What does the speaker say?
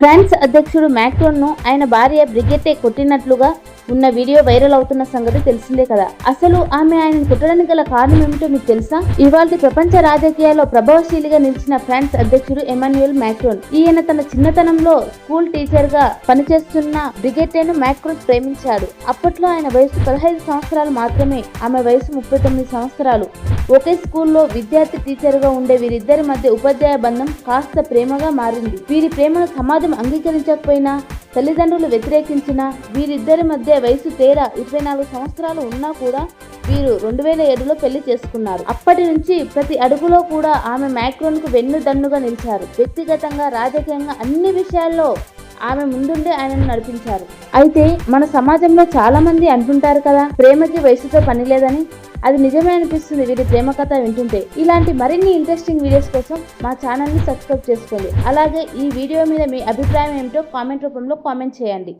France అధ్యక్షుడు మ్యాక్రోన్ను ఆయన భార్య బ్రిగెట్టే కొట్టినట్లుగా ఉన్న వీడియో వైరల్ అవుతున్న సంగతి తెలిసిందే కదా. అసలు ఆమె ఆయనను కుట్టడానికి గల కారణం ఏమిటో మీకు తెలుసా? ఇవాళ ప్రపంచ రాజకీయాల్లో ప్రభావశీలిగా నిలిచిన ఫ్రాన్స్ అధ్యక్షుడు ఎమాన్యుయల్ మ్యాక్రోన్. ఈయన తన చిన్నతనంలో స్కూల్ టీచర్గా పనిచేస్తున్న బ్రిగెట్టేను మ్యాక్రోన్ ప్రేమించాడు. అప్పట్లో ఆయన వయసు పదహైదు సంవత్సరాలు మాత్రమే ఆమె వయసు ముప్పై తొమ్మిది సంవత్సరాలు. ఒకే స్కూల్లో విద్యార్థి టీచర్గా ఉండే వీరిద్దరి మధ్య ఉపాధ్యాయ బంధం కాస్త ప్రేమగా మారింది. వీరి ప్రేమను సమాజం అంగీకరించకపోయినా తల్లిదండ్రులు వ్యతిరేకించిన వీరిద్దరి మధ్య వయసు తేడా ఇరవై నాలుగు సంవత్సరాలు ఉన్నా కూడా వీరు రెండు వేల ఏడులో పెళ్ళి చేసుకున్నారు. అప్పటి నుంచి ప్రతి అడుగులో కూడా ఆమె మ్యాక్రోన్కు వెన్నుదన్నుగా నిలిచారు. వ్యక్తిగతంగా రాజకీయంగా అన్ని విషయాల్లో ఆమె ముందుండి ఆయనను నడిపించారు. అయితే మన సమాజంలో చాలా మంది అంటుంటారు కదా ప్రేమకి వయసుతో పని లేదని. అది నిజమే అనిపిస్తుంది వీరి ప్రేమ కథ వింటుంటే. ఇలాంటి మరిన్ని ఇంట్రెస్టింగ్ వీడియోస్ కోసం మా ఛానల్ని సబ్స్క్రైబ్ చేసుకోండి. అలాగే ఈ వీడియో మీద మీ అభిప్రాయం ఏమిటో కామెంట్ రూపంలో కామెంట్ చేయండి.